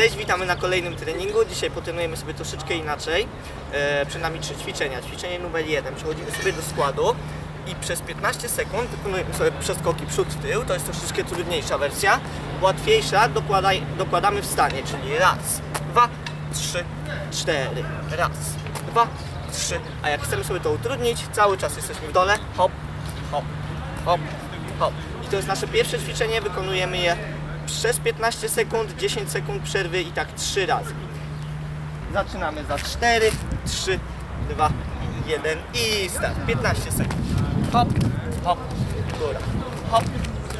Cześć, witamy na kolejnym treningu. Dzisiaj potrenujemy sobie troszeczkę inaczej. E, przed nami trzy ćwiczenia. Ćwiczenie numer jeden. Przechodzimy sobie do składu i przez 15 sekund wykonujemy sobie przeskoki przód-tył. To jest troszeczkę trudniejsza wersja. Łatwiejsza dokładaj, dokładamy w stanie, czyli raz, dwa, trzy, cztery. Raz, dwa, trzy. A jak chcemy sobie to utrudnić, cały czas jesteśmy w dole. Hop, hop, hop, hop. I to jest nasze pierwsze ćwiczenie. Wykonujemy je przez 15 sekund, 10 sekund przerwy i tak 3 razy. Zaczynamy za 4, 3, 2, 1 i start. 15 sekund. Hop, hop, góra. Hop,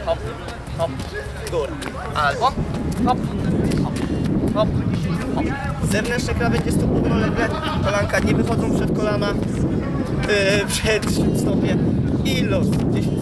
hop, hop, góra. Albo hop, hop, hop, hop. Zewnętrzne krawędzie stóp równolegle. Kolanka nie wychodzą przed kolana. Yy, przed stopie. I los. 10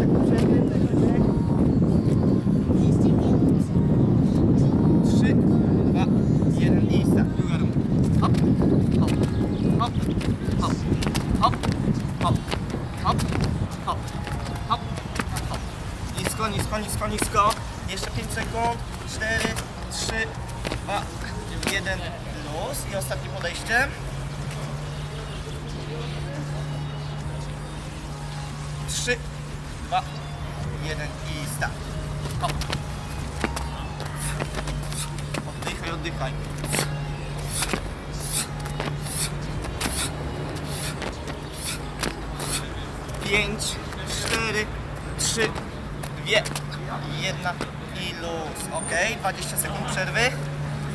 Nisko, nisko, nisko, nisko. Jeszcze 5 sekund. 4, 3, 2, 1. Luz. I ostatnie podejście. 3, 2, 1 i start. Hop. Oddychaj, oddychaj. Pięć, cztery, trzy, dwie, jedna i luz. Ok, 20 sekund przerwy.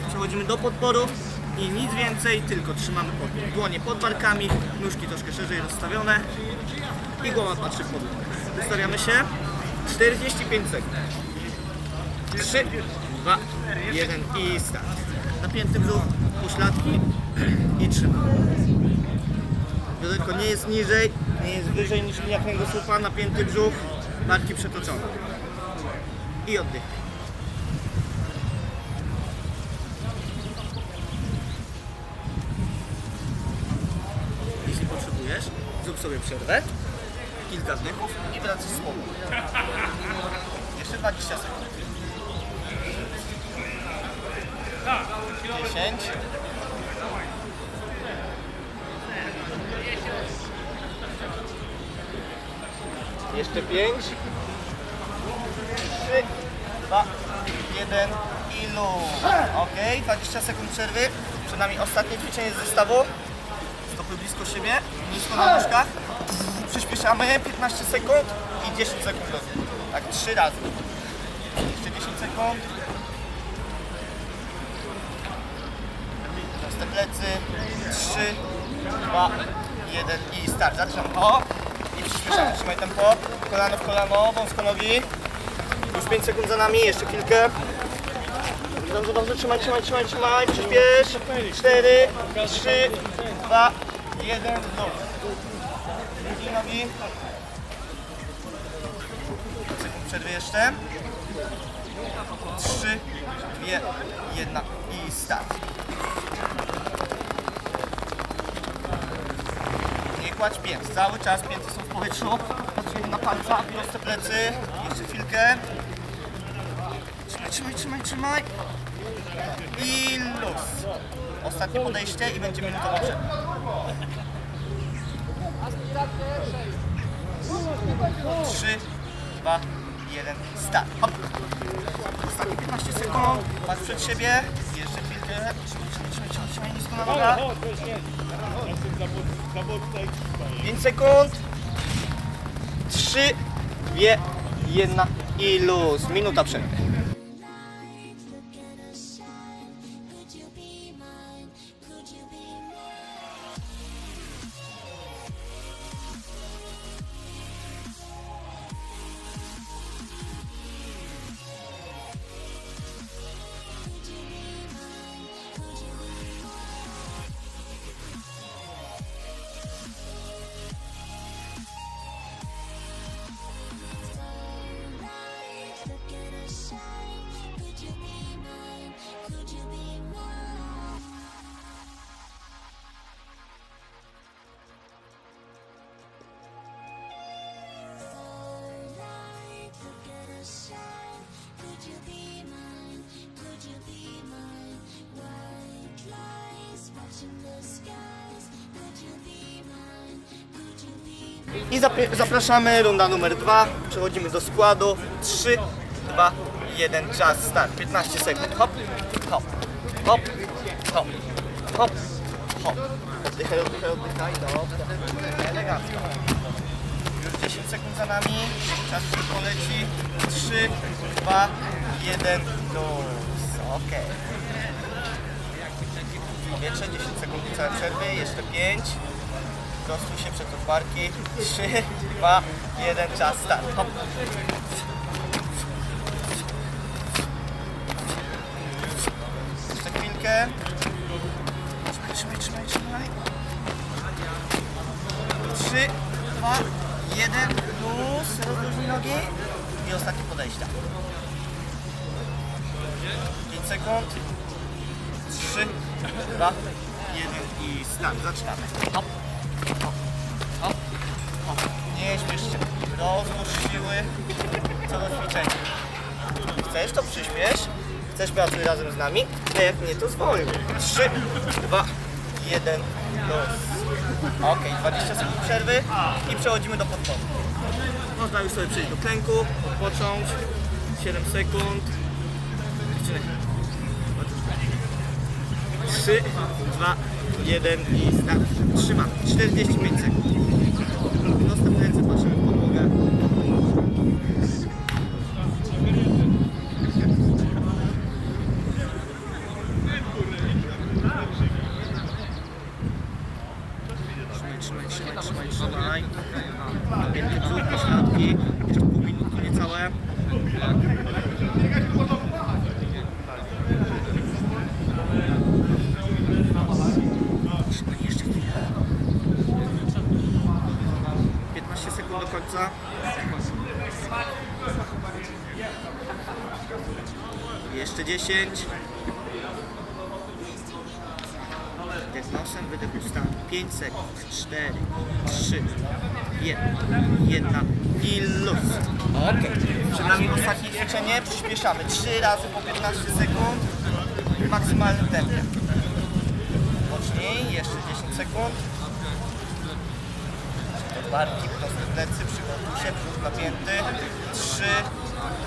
Przechodzimy do podporu i nic więcej, tylko trzymamy pod, dłonie pod barkami, nóżki troszkę szerzej rozstawione i głowa patrzy w podłogę. Wystawiamy się. 45 sekund. 3, 2, 1 i start. Napięty brzuch, pośladki i trzymamy. Bioderko nie jest niżej, nie jest wyżej niż linia kręgosłupa, napięty brzuch, barki przetoczone. I oddech. Jeśli potrzebujesz, zrób sobie przerwę, kilka wdechów i wracasz z powrotem. Jeszcze 20 sekund. 10 Jeszcze 5 3 2 1 i luz. Ok, 20 sekund przerwy. Przed nami ostatnie ćwiczenie z zestawu. Stopy blisko siebie, nisko na nóżkach. Przyspieszamy 15 sekund i 10 sekund. Tak 3 razy. Jeszcze 10 sekund. Proste plecy. 3, 2, 1 i start. Zaczynam. O! Przyspieszamy. Trzymaj tempo. Kolano w kolano, wąsko nogi. Już 5 sekund za nami, jeszcze chwilkę. Dobrze, dobrze, trzymaj, trzymaj, trzymaj, trzymaj. Przyspiesz. 4, 3, 2, 1, luz. Drugi nogi. Przerwy jeszcze. 3, 2, 1 i start. Kładź pięt. Cały czas pięty są w powietrzu. Patrzymy na palca, proste plecy. Jeszcze chwilkę. Trzymaj, trzymaj, trzymaj, trzymaj. I luz. Ostatnie podejście i będzie minutowa przerwa. Trzy, dwa, jeden, start. Hop. Ostatnie 15 sekund. Patrz przed siebie. Jeszcze chwilkę. Trzymaj, trzymaj, trzymaj, trzymaj nisko na nogach. 5 sekund. 3, 2, 1 i luz. Minuta przerwy. I zapraszamy, runda numer dwa. Przechodzimy do składu. 3, 2, 1, czas, start. 15 sekund. Hop, hop, hop, hop, hop, hop. Oddychaj, oddychaj, oddychaj. Dobrze. Elegancko. Już 10 sekund za nami. Czas poleci. 3, 2, 1, luz. Okej. Powietrze, 10 sekund całej przerwy. Jeszcze 5. Prostuj się przed barki. 3, 2, 1, czas, start. Hop. Jeszcze chwilkę. Trzymaj, trzymaj, trzymaj, trzymaj. 3, 2, 1, luz. Rozluźnij nogi. I ostatnie podejścia. 5 sekund. 3, 2, 1 i start. Zaczynamy. Hop. Nie śmiesz się. Rozłóż siły. Co do ćwiczenia. Chcesz, to przyspiesz. Chcesz, pracuj razem z nami. A jak nie, to zwolnij. 3, 2, 1, luz. Ok, 20 sekund przerwy i przechodzimy do podporu. Można już sobie przejść do klęku, odpocząć. 7 sekund. Dziewczyny. 3, 2, 1 i start. Trzymamy. 45 sekund. Ręce, patrzymy w podłogę. Trzymaj, trzymaj, trzymaj, trzymaj, trzymaj. Napięty brzuch, pośladki. Jeszcze pół minutki niecałe. Trzymaj jeszcze chwilę. 15 sekund do końca. Jeszcze 10. Wdech nosem, wydech ustami. 5 sekund. 4, 3, 1, 1 i luz. Ok. Przed nami ostatnie ćwiczenie. Przyspieszamy 3 razy po 15 sekund w maksymalnym tempie. Mocniej, jeszcze 10 sekund. Barki, proste plecy, przygotuj się, brzuch napięty. 3,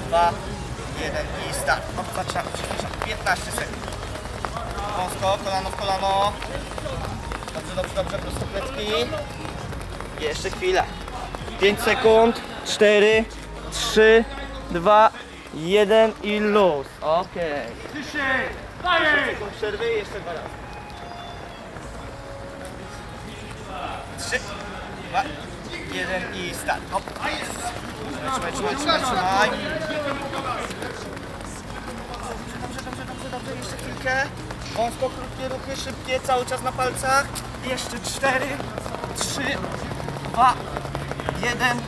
2, 1 i start. No, zaczynamy, przepraszam, 15 sekund. Wąsko, kolano w kolano. Dobrze, dobrze, dobrze, proste plecki. Jeszcze chwilę. 5 sekund, 4, 3, 2, 1 i luz. Okej. Okay. sekund przerwy jeszcze dwa razy. 3, 2, 1 i start. Hop. Trzymaj, trzymaj, trzymaj, trzymaj. Dobrze, dobrze, dobrze, dobrze, jeszcze chwilkę. Wąsko, krótkie ruchy, szybkie, cały czas na palcach. Jeszcze 4, 3, 2, 1,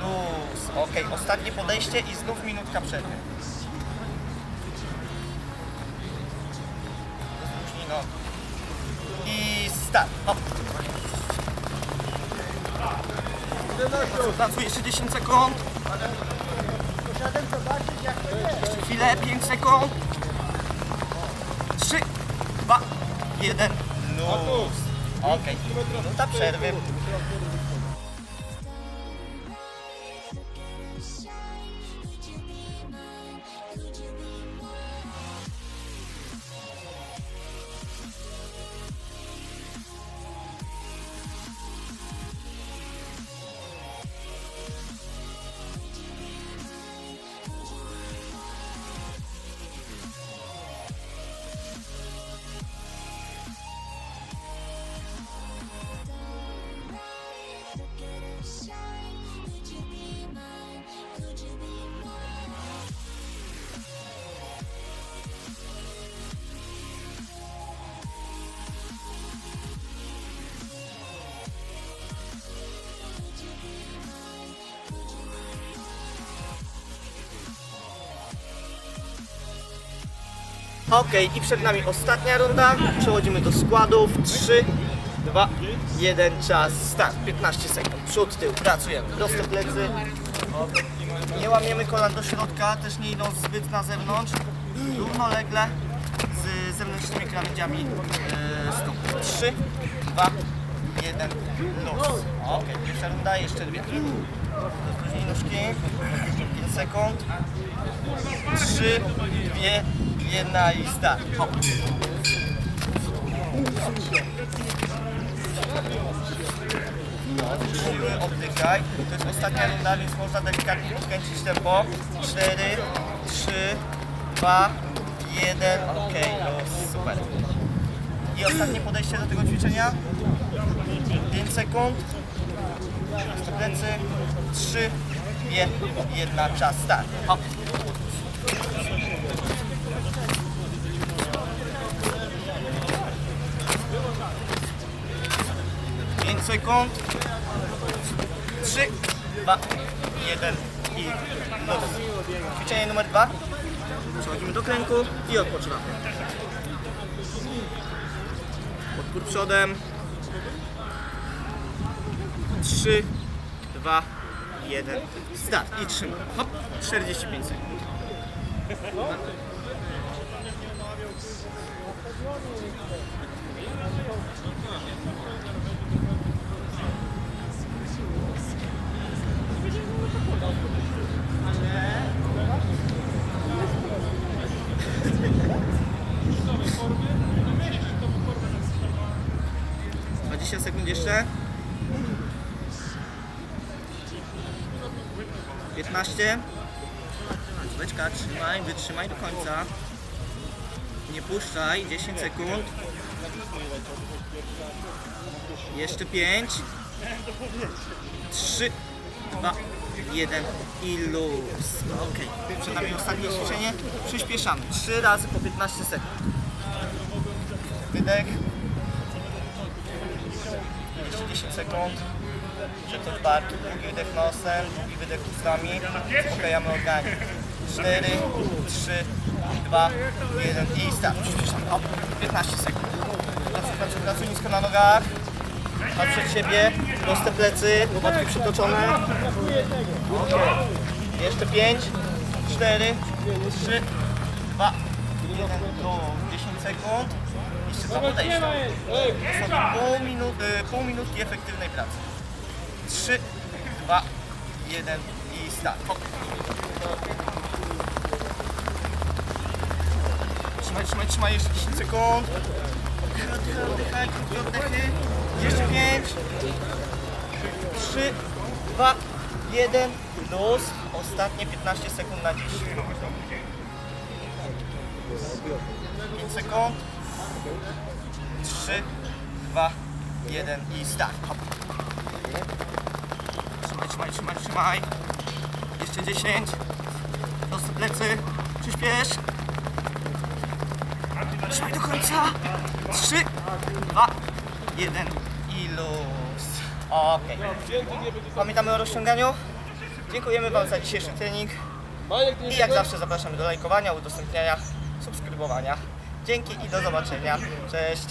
luz. Ok, ostatnie podejście i znów minutka przerwy. Rozluźnij nogi. I start. Hop. Pracuj jeszcze 10 sekund. Jeszcze chwilę, 5 sekund. 3, 2, 1, luz. Ok, minuta przerwy. Ok, i przed nami ostatnia runda. Przechodzimy do składów. 3, 2, 1, czas, start. 15 sekund. Przód, tył, pracujemy. Proste plecy. Nie łamiemy kolan do środka, też nie idąc zbyt na zewnątrz. Równolegle z zewnętrznymi krawędziami e, stóp. 3, 2, jeden, luz. Okej, pierwsza runda, jeszcze dwie. Rozluźnij nóżki. 5 sekund. 3, 2, 1 i start. Hop. Oddychaj. To jest ostatnia runda, więc można delikatnie podkręcić tempo. 4, 3, 2, 1. Okej, luz. Super. I ostatnie podejście do tego ćwiczenia. 5 sekund. Plecy. 3, 2, 1. Czas. Start. Hop. Pięć sekund. Trzy, dwa, jeden i luz. Ćwiczenie numer dwa. Przechodzimy do kręgu i odpoczywamy. Podpór przodem. 3, 2, 1, start i trzymam. Hop, 45 sekund. Dwadzieścia sekund jeszcze. 15. Beczka, trzymaj, wytrzymaj do końca. Nie puszczaj, 10 sekund. Jeszcze 5. 3, 2, 1 i luz. Ok, przed nami ostatnie ćwiczenie. Przyspieszamy. 3 razy po 15 sekund. Wydech. Jeszcze 10 sekund. Przeciąg barki, długi wydech nosem, długi wydech ustami. Uspokajamy organizm. 4, 3, 2, 1 i start. Przyspieszamy. Hop, 15 sekund. Pracuj, pracuj, nisko na nogach. Patrz przed siebie, proste plecy, łopatki przytoczone. Ok. Jeszcze 5, 4, 3, 2, 1, do 10 sekund. Dwa podejścia. Pół, minuty, pół minutki efektywnej pracy. 3, 2, 1 i start. Trzymaj, trzymaj, trzymaj, jeszcze 10 sekund. Oddychaj, oddychaj, oddychaj, krótkie oddechy. Jeszcze 5, 3, 2, 1, luz. Ostatnie 15 sekund na dziś. 5 sekund. 3, 2, 1 i start. Trzymaj, trzymaj, trzymaj, trzymaj. Jeszcze 10. Proste plecy. Przyspiesz. Trzymaj do końca. 3, 2, 1 i luz. Okej. Pamiętamy o rozciąganiu. Dziękujemy Wam za dzisiejszy trening. I jak zawsze zapraszamy do lajkowania, udostępniania, subskrybowania. Dzięki i do zobaczenia. Cześć.